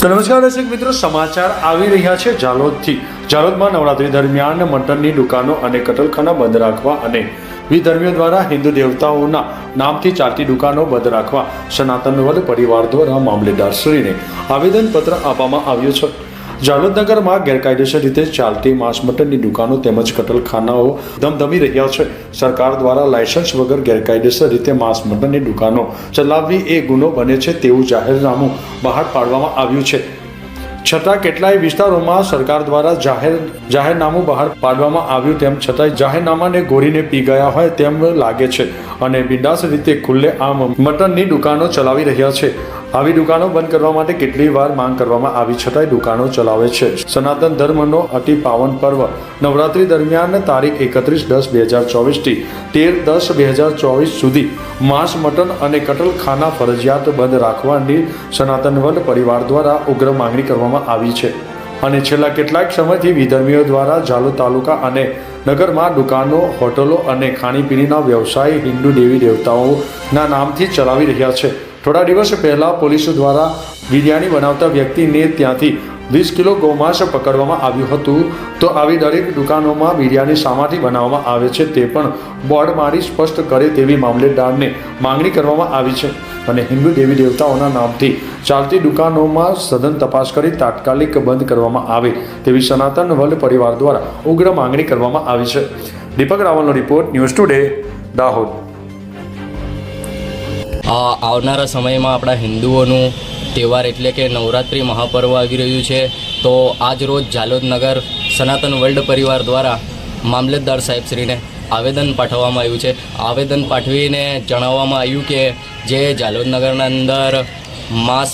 નમસ્કાર દર્શક મિત્રો, સમાચાર આવી રહ્યા છે જાલોદથી. જાલોદમાં નવરાત્રી દરમિયાન મટનની દુકાનો અને કટલખાના બંધ રાખવા અને વિધર્મીઓ દ્વારા હિન્દુ દેવતાઓના નામથી ચાલતી દુકાનો બંધ રાખવા સનાતન વદ પરિવાર દ્વારા મામલેદારશ્રીને આવેદનપત્ર આપવામાં આવ્યું છે. જાલોદ નગરમાં ગેરકાયદેસર રીતે ચાલતી માંસ મટનની દુકાનો તેમજ કટલખાનાઓ ધમધમી રહ્યા છે. સરકાર દ્વારા લાયસન્સ વગર ગેરકાયદેસર રીતે માંસ મટનની દુકાનો ચલાવવી એ ગુનો બને છે તેવું જાહેરનામું બહાર પાડવામાં આવ્યું છે. છતાં કેટલાય વિસ્તારોમાં સરકાર દ્વારા જાહેર, જાહેરનામું બહાર પાડવામાં આવ્યું તેમ છતાંય જાહેરનામાને ગોળીને પી ગયા હોય તેમ લાગે છે અને બિંદાસ રીતે ખુલ્લે આમ મટનની દુકાનો ચલાવી રહ્યા છે. આવી દુકાનો બંધ કરવા માટે કેટલી વાર માંગ કરવામાં આવી છતાંય દુકાનો ચલાવે છે. સનાતન ધર્મનો અતિ પાવન પર્વ નવરાત્રી દરમિયાન તારીખ એકત્રીસ દસ બે હજાર ચોવીસથી તેર દસ બે હજાર ચોવીસ સુધી માંસ, મટન અને કટલખાના ફરજિયાત બંધ રાખવાની સનાતન વન પરિવાર દ્વારા ઉગ્ર માંગણી કરવામાં આવી છે. અને છેલ્લા કેટલાક સમયથી વિધર્મીઓ દ્વારા જાલો તાલુકા અને નગરમાં દુકાનો, હોટલો અને ખાણીપીણીના વ્યવસાય હિન્દુ દેવી દેવતાઓના નામથી ચલાવી રહ્યા છે. થોડા દિવસ પહેલા પોલીસ દ્વારા બિરયાની બનાવતા વ્યક્તિને ત્યાંથી વીસ કિલો ગૌમાંસ પકડવામાં આવ્યું હતું. તો આવી દરેક દુકાનોમાં બિરયાની શામાંથી બનાવવામાં આવે છે તે પણ બોર્ડ મારી સ્પષ્ટ કરે તેવી મામલેદારને માંગણી કરવામાં આવી છે. અને હિન્દુ દેવી દેવતાઓના નામથી ચાલતી દુકાનોમાં સઘન તપાસ કરી તાત્કાલિક બંધ કરવામાં આવે તેવી સનાતન વલ પરિવાર દ્વારા ઉગ્ર માંગણી કરવામાં આવી છે. દીપક રાવલનો રિપોર્ટ ન્યૂઝ ટુડે, દાહોદ. આવનારા સમયમાં આપણા હિન્દુઓનું તહેવાર એટલે કે નવરાત્રિ મહાપર્વ આવી રહ્યું છે. તો આજ રોજ જાલોદનગર સનાતન વર્લ્ડ પરિવાર દ્વારા મામલતદાર સાહેબશ્રીને આવેદન પાઠવવામાં આવ્યું છે. આવેદન પાઠવીને જણાવવામાં આવ્યું કે જે જાલોદનગરના અંદર માંસ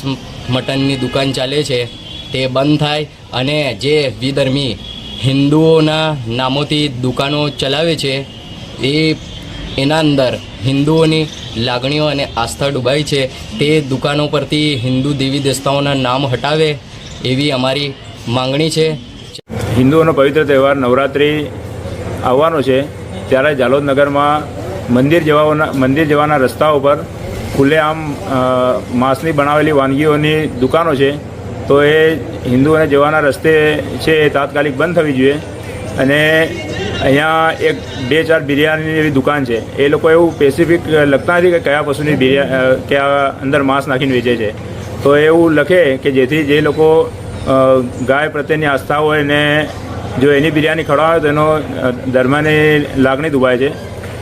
મટનની દુકાન ચાલે છે તે બંધ થાય અને જે વિધર્મી હિન્દુઓના નામોથી દુકાનો ચલાવે છે એ એના અંદર હિન્દુઓની લાગણીઓ અને આસ્થા ડૂબાઈ છે. તે દુકાનો પરથી હિન્દુ દેવી દેવતાઓના નામ હટાવે એવી અમારી માંગણી છે. હિન્દુઓનો પવિત્ર તહેવાર નવરાત્રિ આવવાનો છે. ત્યારે જાલોદ નગરમાં મંદિર જવાના મંદિર જવાના રસ્તાઓ પર ખુલ્લેઆમ માંસની બનાવેલી વાનગીઓની દુકાનો છે. તો એ હિન્દુઓને જવાના રસ્તે છે એ તાત્કાલિક બંધ થવી જોઈએ. અને અહીંયા એક બે ચાર બિરયાનીની એવી દુકાન છે. એ લોકો એવું સ્પેસિફિક લખતા નથી કે કયા પશુની બિરયા કયા અંદર માંસ નાખીને વેચે છે. તો એવું લખે કે જેથી જે લોકો ગાય પ્રત્યેની આસ્થા હોય ને જો એની બિરયાની ખવડાવે તો એનો ધર્મની લાગણી દુભાય છે.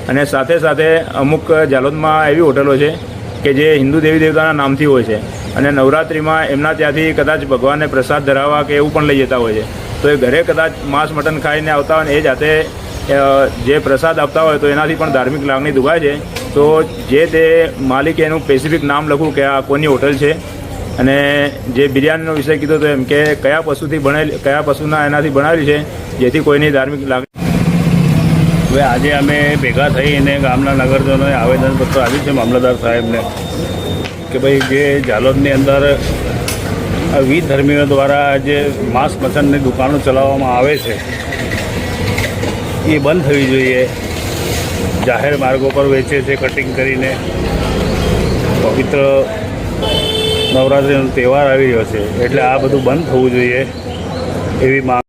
અને સાથે સાથે અમુક જાલોદમાં એવી હોટલો છે કે જે હિન્દુ દેવી દેવતાના નામથી હોય છે. અને નવરાત્રિમાં એમના ત્યાંથી કદાચ ભગવાનને પ્રસાદ ધરાવવા કે એવું પણ લઈ જતા હોય છે. તો એ ઘરે કદાચ માંસ, મટન ખાઈને આવતા હોય ને એ જાતે જે પ્રસાદ આપતા હોય તો એનાથી પણ ધાર્મિક લાગણી દુભાય છે. તો જે તે માલિકે એનું સ્પેસિફિક નામ લખવું કે આ કોની હોટલ છે અને જે બિરયાનીનો વિષય કીધો તો એમ કે કયા પશુથી બનેલી કયા પશુના એનાથી બનાવેલી છે, જેથી કોઈની ધાર્મિક લાગણી હવે આજે અમે ભેગા થઈને ગામના નગરજનોએ આવેદનપત્ર આપ્યું છે, મામલતદાર સાહેબને. કે ભાઈ જે જાલોદની અંદર વિવિધ દ્વારા જે માંસ મચનની દુકાનો ચલાવવામાં આવે છે, એ બંધ થવી જોઈએ. જાહેર માર્ગો પર વેચે છે કટિંગ કરીને. પવિત્ર નવરાત્રિનો તહેવાર આવી રહ્યો છે, એટલે આ બધું બંધ થવું જોઈએ એવી માંગ